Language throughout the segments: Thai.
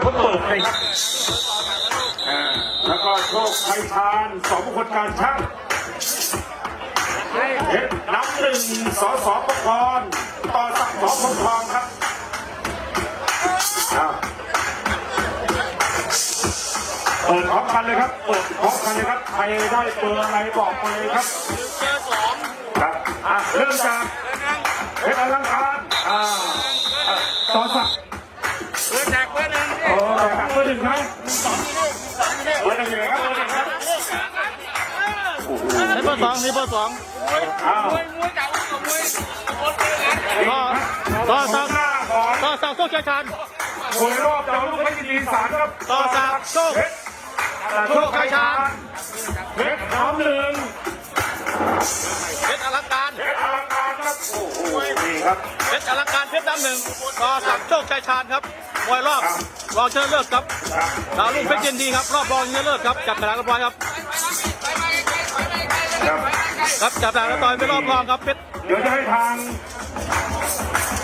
เขาเปิดเลยครับอ่าแล้วก็โชคไทยชาญสองคคลการช่างเพชรน้ำหนึ่งสอสอประกรณ์ต่อสักสอพงทองครับอ้าวเปิดพร้อมกันเลยครับ เปิดพร้อมกันเลยครับ ใครได้เบอร์อะไรบอกมาเลยครับเจอสองครับอะเริ่มจากเพชรอลังการอ่าอะต่อสักดิ์ โอ้แต่เบอร์หนึ่งไหมสองนี่สองนี่เบอร์หนึ่งเลยครับเบอร์หนึ่งครับนี่เบอร์สองนี่เบอร์สองอ้าวมวยมวยจากอุ้กับมวยคนเดียวกันต่อต่อหน้าก่อนต่อสักดิ์โชคชัยชาญมวยรอบเจ้าลูกเพชรยินดีสารครับต่อสักดิ์โชคเพชรโชคชัยชาญเพชรน้ำหนึ่งเพชรอลังการเพชรอลังการครับโอ้โหนี่ครับเพชรอลังการเพชรน้ำหนึ่งต่อสักดิ์โชคชัยชาญครับ มวยรอบรองชนะเลิศครับครับดาวรุ่งเพชรยินดีครับรอบรองชนะเลิศครับจับกระดาษกระบอยครับครับครับจับกระดาษกระบอยไปรอบรองครับเพชรเดี๋ยวจะให้ทาง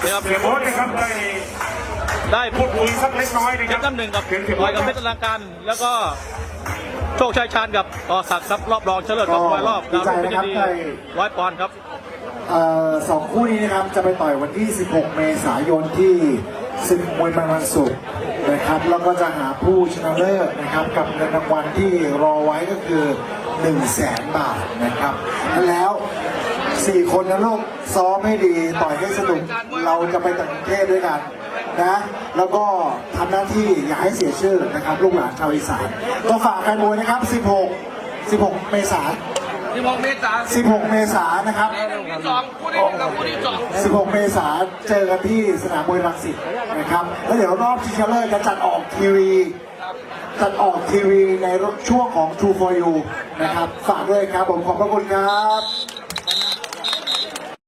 เนี่ยครับเสียโบ๊ทนะครับได้ได้พูพูดดคุยสักเล็กน้อยนะเพครัชบรน้ำหนึ่งกับเพียงเสียต่โบ๊อทยกับเพชรอลังการแล้วก็โชคชัยชาญกับต่อสักดิ์ครับรอบรองชนะเลิศครับมวยรอบดาวรุ่งเพชรยินดีร้อยปอนด์ครับเอ่อสองคู่นี้นะครับจะไปต่อยวันที่ 16 เมษายนที่ ศึกมวยมันวันศุกร์นะครับแล้วก็จะหาผู้ชนะเลิศนะครับกับเงินรางวัลที่รอไว้ก็คือ1 0 0 0 0แสนบาทนะครับแล้ว4คนนะลูกซ้อมให้ดีต่อยให้สนุกเราจะไปต่างประเทศด้วยกันนะแล้วก็ทำหน้าที่อย่าให้เสียชื่อนะครับลูกหลานชาวอีสานก็ฝากแฟนมวยนะครับ 16 16 เมษายน ที่มองเมตตา16 เมษายนนะครับที่สองคู่ที่หนึ่งกับคู่ที่สอง16 เมษายนเจอกันที่สนามมวยรังสิตนะครับ แล้วเดี๋ยวรอบชิงชนะเลิศจะจัดออกทีวี จัดออกทีวีในช่วงของ True for You นะครับ ฝากด้วยครับผมขอบพระคุณครับ